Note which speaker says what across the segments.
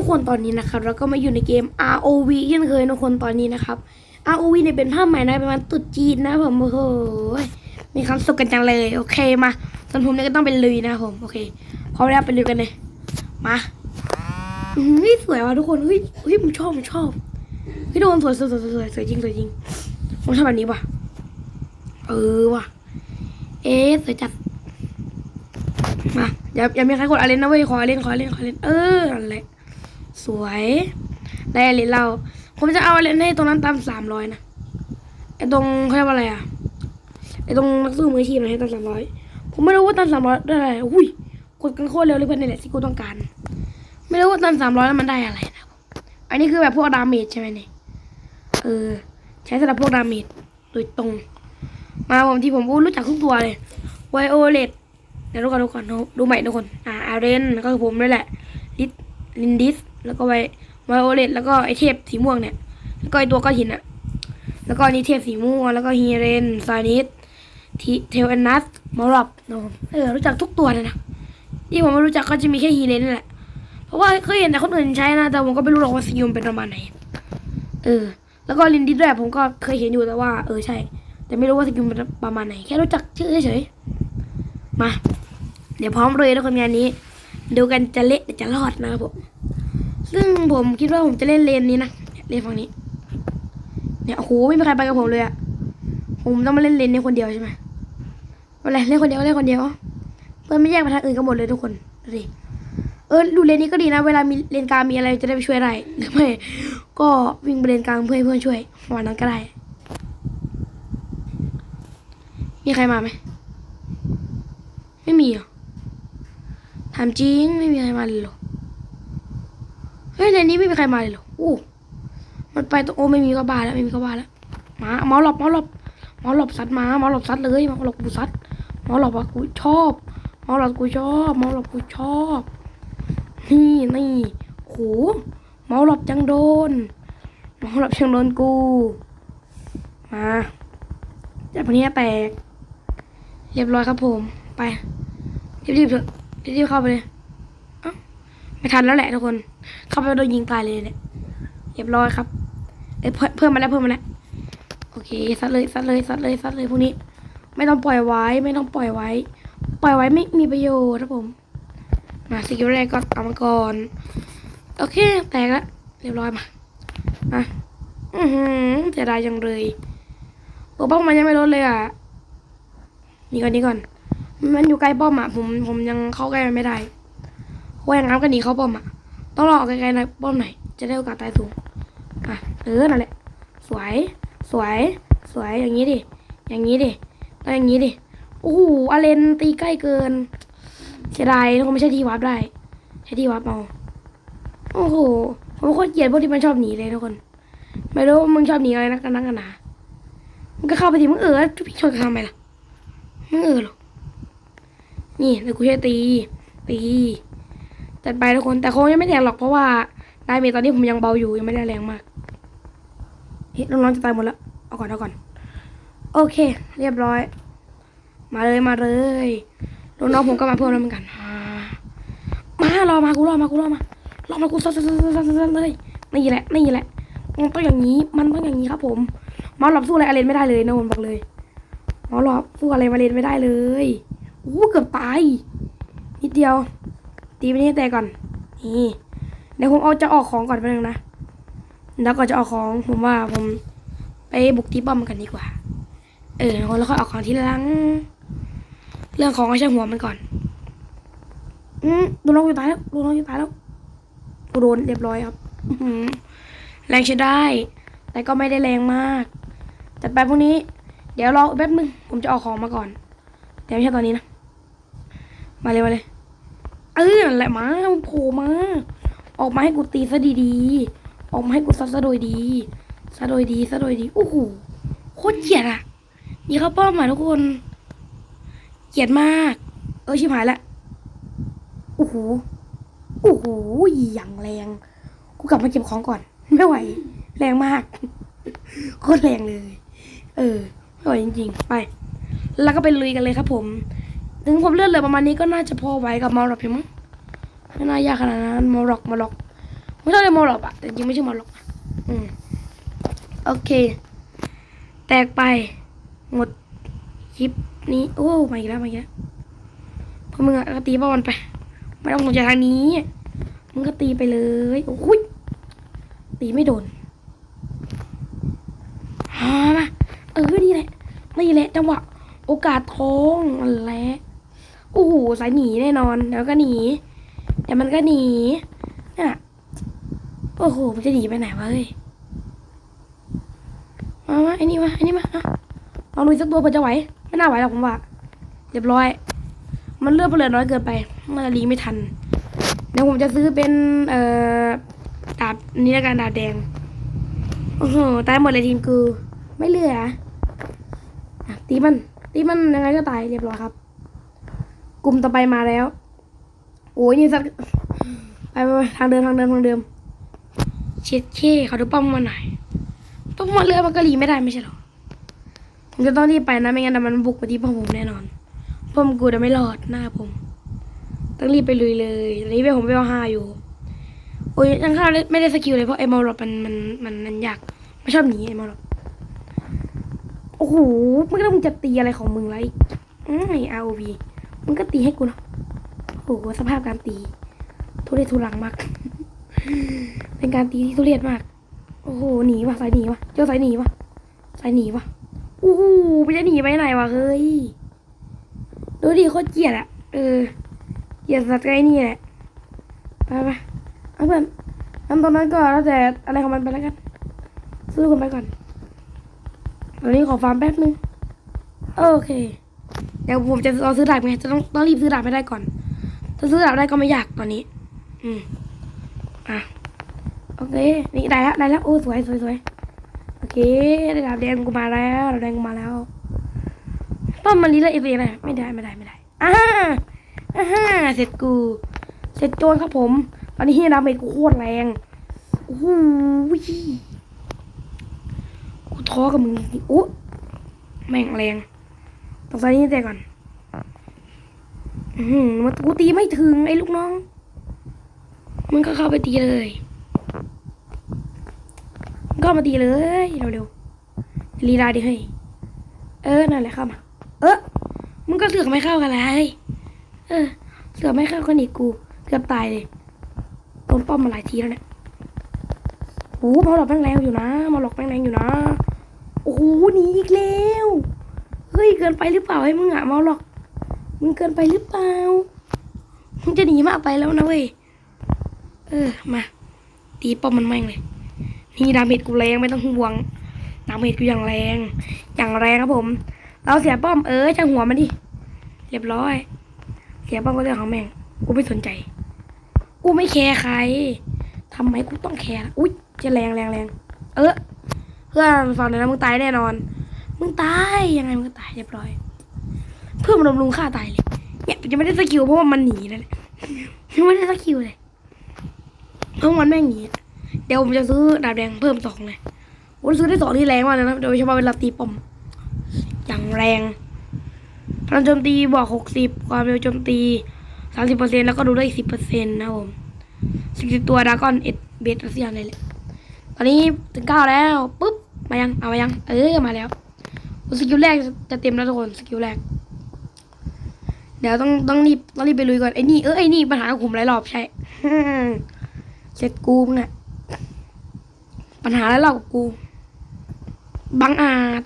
Speaker 1: ทุกคนตอนนี้นะครับเราก็มาอยู่ในเกม ROV เช่นเคยทุกคนตอนนี้นะครับ ROV เนี่ยเป็นภาพใหม่นะเประมาณตรุดจีนนะผมโอ้โหมีความสุขกันจังเลย โอเคมาส่วนผมเนี่ยก็ต้องเป็นลุยนะผมโอเคพร้อมแล้วไปลุยกันเลยมาอืมเฮ้ยสวยว่ะทุกคนเฮ้ยเฮ้ยผมชอบผมชอบเฮ้ยโดนสวยสวยสวยสวยสวยจริงสวยจริงผมชอบแบบนี้ว่ะเออว่ะ เอ๊สวยจัดมาอย่าอย่ามีใครกดอาเลนนะเว้ยขอเล่นขอเล่นขอเล่นเออนั่นแหละ สวยได้อาเลนเรา ผมจะเอาอเลนให้ตรงนั้นตามสามร้อยนะไอตรงเขาเรียกว่าอะไรอะไอตรงนักสู้มืออาชีพนะให้ตามสามร้อยผมไม่รู้ว่าตามสามร้อยได้อะไรอุ้ยกดกันโคตรเร็วเลยเพื่อนนี่แหละที่กูต้องการ ไม่รู้ว่าตามสามร้อยแล้วมันได้อะไรนะอันนี้คือแบบพวกดาเมจใช่ไหมเนี่ยเออ ใช้สำหรับพวกดาเมจโดยตรง มาผมที่ผมรู้จักทุกตัวเลยไวโอเลตเดี๋ยวดูก่อนดูก่อนดูใหม่ทุกคน อ่าอาเรนก็คือผมนี่แหละลิสลินดิส แล้วก็ไวไวโอเลตแล้วก็ไอเทพสีม่วงเนี่ย แล้วก็ไอตัวก้อนหินอะแล้วก็นี้เทพสีม่วงแล้วก็ฮีเรนซานิสทีเทลแอนนัสมอรอบนะเออรู้จักทุกตัวเลยนะที่ผมไม่รู้จักก็จะมีแค่ฮีเรนนี่แหละเพราะว่าเคยเห็นแต่คนอื่นใช้นะแต่ผมก็ไม่รู้หรอกว่าสกิลมันเป็นประมาณไหนเออ แล้วก็ลินดิสด้วยผมก็เคยเห็นอยู่แต่ว่า เออใช่ แต่ไม่รู้ว่าสกิลมันประมาณไหน แค่รู้จักชื่อเฉยๆมา เดี๋ยวพร้อมเลยทุกคนงานนี้ ดูกันจะเละจะรอดนะครับผม ซึ่งผมคิดว่าผมจะเล่นเลนนี้นะเลนฝั่งนี้ เนี่ยโอ้โหไม่มีใครไปกับผมเลยอะผมต้องมาเล่นเลนนี้คนเดียวใช่ไหมอะไรเล่นคนเดียวเล่นคนเดียวเพื่อนไม่แยกไปทางอื่นกันหมดเลยทุกคนดิเออดูเลนนี้ก็ดีนะ เวลามีเลนกลางมีอะไรจะได้ไปช่วยได้หรือไม่ก็วิ่งไปเลนกลางเพื่อให้เพื่อนช่วยวันนั้นก็ได้ มีใครมาไหมไม่มีเหรอถามจริงไม่มีใครมาเลยหรอ ฮ้ยในนี้ไม่มีใครมาเลยเหรอโอ้มันไปตรงโอ้ไม่มีก็บาแล้วไม่มีก็บาแล้วมาเมาหลบเมาหลบเมาหลบสัตว์มาเมาหลบสัตว์เลยเมาหลบกูสัตว์เมาหลบอะกูชอบเมาหลบกูชอบเมาหลบกูชอบ นี่นี่โหเมาหลบจังโดนเมาหลบจังโดนกูมาจับคนนี้แตกเรียบร้อยครับผมไปรีบๆเถอะรีบๆเข้าไปเลยไม่ทันแล้วแหละทุกคน เข้าไปโดนยิงตายเลยเนี่ยเรียบร้อยครับเอ้ยเพิ่มมาแล้วเพิ่มมาแล้วโอเคซัดเลยซัดเลยซัดเลยซัดเลยพวกนี้ ไม่ต้องปล่อยไว้ ไม่ต้องปล่อยไว้ ปล่อยไว้ไม่มีประโยชน์ครับผมมาสกิลแรกก็เอามาก่อนโอเค แตกแล้วเรียบร้อยมามาอือหือเสียดายจังเลยโอ้ป้องมันยังไม่ลดเลยอะนี่ก่อนนี่ก่อน มันอยู่ใกล้ป้อมอะผมผมยังเข้าใกล้มันไม่ได้เพราะว่าอย่างนั้นก็หนีเข้าป้อมอะ ต้องรอไกลๆหนะป้อมไหนอยจะได้โอกาสตายสูงอะเออนั่นแหละสวยสวยสวยอย่างนี้ดิอย่างนี้ดิต้องอย่างนี้ดิโอ้โหอาเลนตีใกล้เกินเสียดายทุกคนไม่ใช่ที่วับได้ใช้ที่วับเอาโอ้โหผมโคตรเกลียดพวกที่มันชอบหนีเลยทุกคน ไม่รู้ว่ามึงชอบหนีอะไรนักกันนักกันหนามึงก็เข้าไปดิมึงเออทุกพี่ชนกันทำไมล่ะไม่เออหรอกนี่แต่กูใช้ตีตี จัดไปทุกคนแต่คงยังไม่แรงหรอกเพราะว่าไดาเมตอนนี้ผมยังเบาอยู่ยังไม่ได้แรงมากเฮ้ยน้องๆจะตายหมดแล้วเอาก่อนเอาก่อน โอเค เรียบร้อย มาเลยมาเลยน้องๆผมก็มาเพิ่มแล้วเหมือนกันมารอมากูรอมากูรอมารอมากูซัดซัดซัดซัดซัดเลยนี่แหละนี่แหละมันต้องอย่างนี้มันต้องอย่างนี้ครับ ผมมาหลบสู้อะไรอเลนไม่ได้เลยนะผมบอกเลยมอหลอกสู้อะไรมาเลนไม่ได้เลยอู้เกือบตายนิดเดียว ตีไปนี่แตกก่อน นี่เดี๋ยวผมเอาจะออกของก่อนไปบนึงนะ แล้วก็จะออกของผมว่าผมไปบุกตีป้อมกันดีกว่า เออแล้วค่อยออกของทีหลัง เรื่องของก็ใช้หัวมันก่อน อืมดูน้องอยู่ตายแล้วดูน้องอยู่ตายแล้วโดนเรียบร้อยครับอืแรงใช้ได้ แต่ก็ไม่ได้แรงมากแต่ไปพวกนี้ เดี๋ยวรอแป๊บนึง ผมจะเอาของมาก่อน แต่ไม่ใช่ตอนนี้นะ มาเลยมาเลย ออนั่นแหละมาโผล่มา ออกมาให้กูตีซะดีๆ ออกมาให้กูซัดซะโดยดีซะโดยดีซะโดยดีโอ้โหโคตรเกลียดอะนี่เขาป้อมมาทุกคนเกลียดมาก เออชิบหายละโอ้โหโอ้โหอย่างแรง กูกลับมาเก็บของก่อน ไม่ไหว แรงมากโคตรแรงเลย เออไม่ไหวจริง ๆ ไป แล้วก็ไปลุยกันเลยครับผม ถึงผมเลือดเหลือประมาณนี้ก็น่าจะพอไหวกับมอร็อกอยู่มั้งไม่น่ายากขนาดนั้นมอร็อกมอร็อกไม่ใชอบเลยมอลล็อกอะแต่จริงไม่ใช่มอลล็อกอะอืมโอเค แตกไปหมดคลิปนี้โอ้มาอีกแล้วมาอีกแล้วพอมึงอะก็ตีบอลไปไม่ต้องสนใจทางนี้มึงก็ตีไปเลยโอ้ยตีไม่โดนฮามาเออนี่แหละนี่แหละจังหวะโอกาสทองนั่นแหละ โอ้โหสายหนีแน่นอนแล้วก็หนีแต่มันก็หนีน่ะโอ้โหมันจะหนีไปไหนวะเฮ้ยมามาไอ้นี่มาไอ้นี่มาอะลองดูอีกสักตัวเผื่อจะไหวไม่น่าไหวหรอกผมว่าเรียบร้อย มันเลือดเปลือน้อยเกินไปน่าจะรีไม่ทันเดี๋ยวผมจะซื้อเป็นเอ่อดาบนี้ละกันดาบแดงโอ้โหตายหมดเลยทีมกูไม่เหลือตีมันตีมันยังไงก็ตายเรียบร้อยครับ กลุ่มต่อไปมาแล้ว โอ้ยนี่สักไปไปทางเดิมทางเดิมทางเดิมเช็ดเช่เขาดูป้อมมาหน่อยป้อมมาเรือมันก็รีไม่ได้ไม่ใช่หรอผมจะต้องรีบไปนะไม่งั้นมันบุกไปที่ป้อผมแน่นอนป้อมกูจะไม่รอดหน้าผม ต้องรีบไปลุยเลยตอนนี้เวลผมเวลห้าอยู่โอ้ยยังข้าไม่ได้สกิลเลยเพราะไอ้มอลล็อกมันมันมันมันยากไม่ชอบหนีไอ้มอลล็อกโอ้โหมันก็ต้องจะตีอะไรของมึงไรอืมไออาร์โอวี มึงก็ตีให้กูนะโอ้โหสภาพการตี ทุเรศทุรังมาก เป็นการตีที่ทุเรศมาก โอ้โหหนีวะสายหนีวะเจ้าสายหนีวะสายหนีวะโอ้โหไปจะหนีไปไหนวะเฮ้ยดูดิโคตรเกลียดอะเออเกลียดสัตว์ไอ้นี่แหละไปไปเอาเพื่อนทำตรงนั้นก่อนแล้วแต่อะไรของมันไปแล้วกันซื้อกันไปก่อนตอนนี้ขอฟาร์มแป๊บนึงโอเค ดี๋ยวผมจะเอซื้อดาบไงจะต้องต้องรีบซื้อดาบให้ได้ก่อน ถ้าซื้อดาบได้ก็ไม่ยากตอนนี้ อืมอะโอเค นี่ได้แล้วได้แล้วโอ้สวยสวยสวยโอเคได้ดาบแดงกูมาแล้วดาบแดงกูมาแล้วป้อมมันลีละเอฟเออะไรไม่ได้ไม่ได้ไม่ได้อ่าอ่าเสร็จกู เสร็จโจรครับผม ตอนนี้ดาเมจกูโคตรแรงโอ้โหกูท้อกับมึงจริงๆอุ๊แม่งแรง ต้องใส่นี่แต่ก่อนอือหือมันกูตีไม่ถึงไอ้ลูกน้อง มึงก็เข้าไปตีเลยมึงก็มาตีเลยเร็วๆลีลาดิเฮ้ยเออนั่นแหละเข้ามา เออมึงก็เสือกไม่เข้ากันเลยเออ เสือกไม่เข้ากันอีกกูเกือบตายเลยโดนป้อมมาหลายทีแล้วเนี่ยโอ้โหมาหลอกแม่งแรงอยู่นะมาหลอกแม่งแรงอยู่นะโอ้โหหนีอีกแล้วเฮ้ยเกินไปหรือเปล่าไอ้มึงอะเมาหลอก มึงเกินไปหรือเปล่า มึงจะหนีมากไปแล้วนะเว้ย เออมาตีป้อมมันแม่งเลย นี่ดาเมจกูแรงไม่ต้องห่วง ดาเมจกูอย่างแรง อย่างแรงครับผม เราเสียป้อมเออช่างหัวมันดิ เรียบร้อย เสียป้อมก็เรื่องของแม่ง กูไม่สนใจ กูไม่แคร์ใครทำไมกูต้องแคร์ อุ้ยจะแรงแรงแรง เออเพื่อนฟังเลยนะมึงตายแน่นอน มึงตายยังไงมึงก็ตายเรียบร้อย เพื่อมันลมลุงฆ่าตายเลยเนี่ยยังไม่ได้สกิลเพราะว่ามันหนีนั่นแหละยังไม่ได้สกิลเลยเพราะมันแม่งหนีเดี๋ยวผมจะซื้อดาบแดงเพิ่มสองเลยผมซื้อได้สองที่แรงมากเลยนะโดยเฉพาะเวลาตีปมอย่างแรงพลังโจมตีบอกหกสิบความเร็วโจมตีสามสิบเปอร์เซ็นแล้วก็ดูได้อีกสิบเปอร์เซ็นต์นะครับผมสิบตัวดากอนเอ็ดเบสอะไรอย่างเลยแหละตอนนี้ถึงเก้าแล้วปุ๊บมายังเอามายัง เออมาแล้ว สกิลแรกจะเต็มแล้วทุกคนสกิลแรก เดี๋ยวต้องต้องรีบต้องรีบไปลุยก่อนไอ้นี่เออไอ้นี่ปัญหาของผมหลายรอบใช่เสร็จกูมึงอะปัญหาหลายรอบกับกูบังอาจ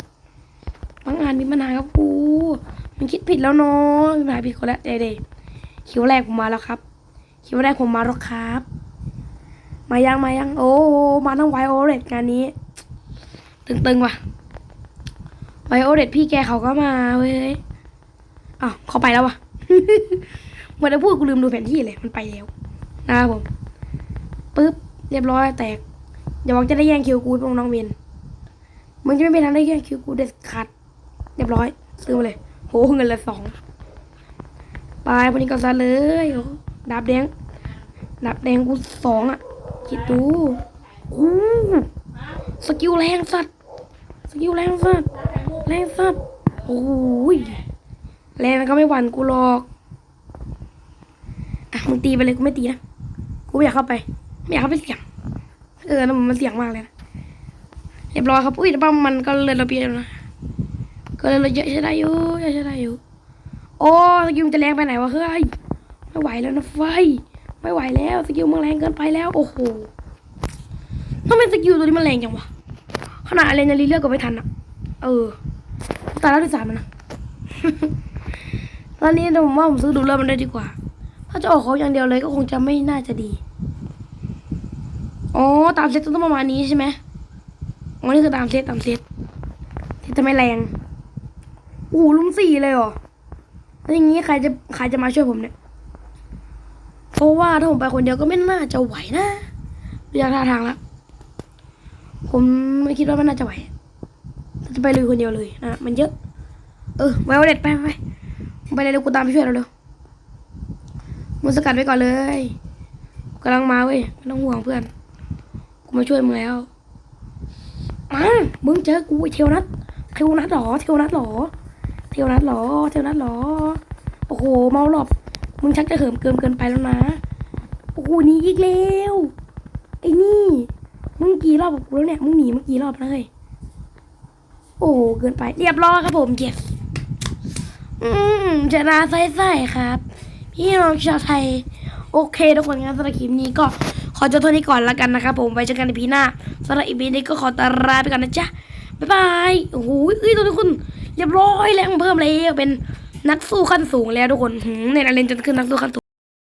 Speaker 1: บังอาจมีปัญหากับกูมันคิดผิดแล้วเนาะมีปัญหาผิดคนละเดยวๆคิวแรกผมมาแล้วครับ คิวแรกผมมาแล้วครับ มายังมายังโอ้มาทั้งไวโอเรตงานนี้ ตึงๆว่ะ ไวโอเรตพี่แกเขาก็มาเว้ยอ้าวเขาไปแล้ววะเมือนจะพูดกูลืมดูแผนที่เลยมันไปแล้วนะครับผมปึ๊บเรียบร้อยแตกอย่าบอกจะได้แย่งคิวกูพวกน้องเวนมึงจะไม่เป็นทางได้แย่งคิวกูเด็ดขาดเรียบร้อยซื้อมาเลยโหเงินละสองไปวันนี้ก็ซะเลยโอ้ดาบแดงดาบแดงกูสองอะคิดดูโอ้สกิลแรงสัตว์สกิลแรงสัตว์ แรงสัตว์โอ้ยแรงก็ไม่หวั่นกูหรอก อะมึงตีไปเลยกูไม่ตีนะ กูไม่อยากเข้าไป ไม่อยากให้เป็นเสียง เออแล้วมันเสียงมากเลยนะเรียบร้อยครับ อุ้ยแต่ป้ามันก็เลยเราเปียนนะก็เลยเราเยอะใช้ได้อยู่เยอะใช้ได้อยู่ โอ้สกิลมันจะแรงไปไหนวะเฮ้ย ไม่ไหวแล้วนะไฟ ไม่ไหวแล้วสกิลมันแรงเกินไปแล้ว โอ้โหทำไมสกิลตัวนี้มันแรงจังวะ ขนาดอะไรนารีเลือกก็ไม่ทันอะเออ ตายแล้วที่สามมันนะตอนนี้ผมว่าผมซื้อดูเริ่มมันได้ดีกว่า ถ้าจะออกเขาอย่างเดียวเลยก็คงจะไม่น่าจะดี อ๋อตามเซตต้องประมาณนี้ใช่ไหมอ๋อนี่คือตามเซตตามเซตเซตจะไม่แรงโอ้ลุมสี่เลยเหรอแล้วอย่างนี้ใครจะใครจะมาช่วยผมเนี่ย เพราะว่าถ้าผมไปคนเดียวก็ไม่น่าจะไหวนะดูจากท่าทางล้วผมไม่คิดว่ามันน่าจะไหว จะไปลุยคนเดียวเลยนะมันเยอะ เออไวโอเลตไปไปไปไปเลยเร็วกูตามไปช่วยเราเร็วมึงสกัดไว้ก่อนเลยกำลังมาเว้ยไม่ต้องห่วงเพื่อน กูมาช่วยมึงแล้วมามึงเจอกูไอเทวนัทเทวนัทหรอ เทวนัทหรอ เทวนัทหรอ เทวนัทหรอ โอ้โห เมาหลบมึงชักจะเหิมเกินเกินไปแล้วนะ โอ้โหหนีอีกแล้ว ไอ้นี่ มึงกี่รอบกับกูแล้วเนี่ย มึงหนีมากี่รอบแล้วเฮ้ย อ้โหเกินไปเรียบร้อยครับผมเจ็บอืมชนะใส่ๆครับ พี่น้องชาวไทย โอเคทุกคนงั้นสำหรับคลิปนี้ก็ขอจบเท่านี้ก่อนแล้วกันนะครับผมไว้เจอกันในพีหน้าสำหรับอีพีนี้ก็ขอตลาไปก่อนนะจ๊ะบ๊ายบายโอ้โหเอ้ยตัวนี้คุณเรียบร้อยแรงเพิ่มเลยเป็นนักสู้ขั้นสูงแล้วทุกคนหืมในอาเลนจะขึ้นนักสู้ขั้นสูง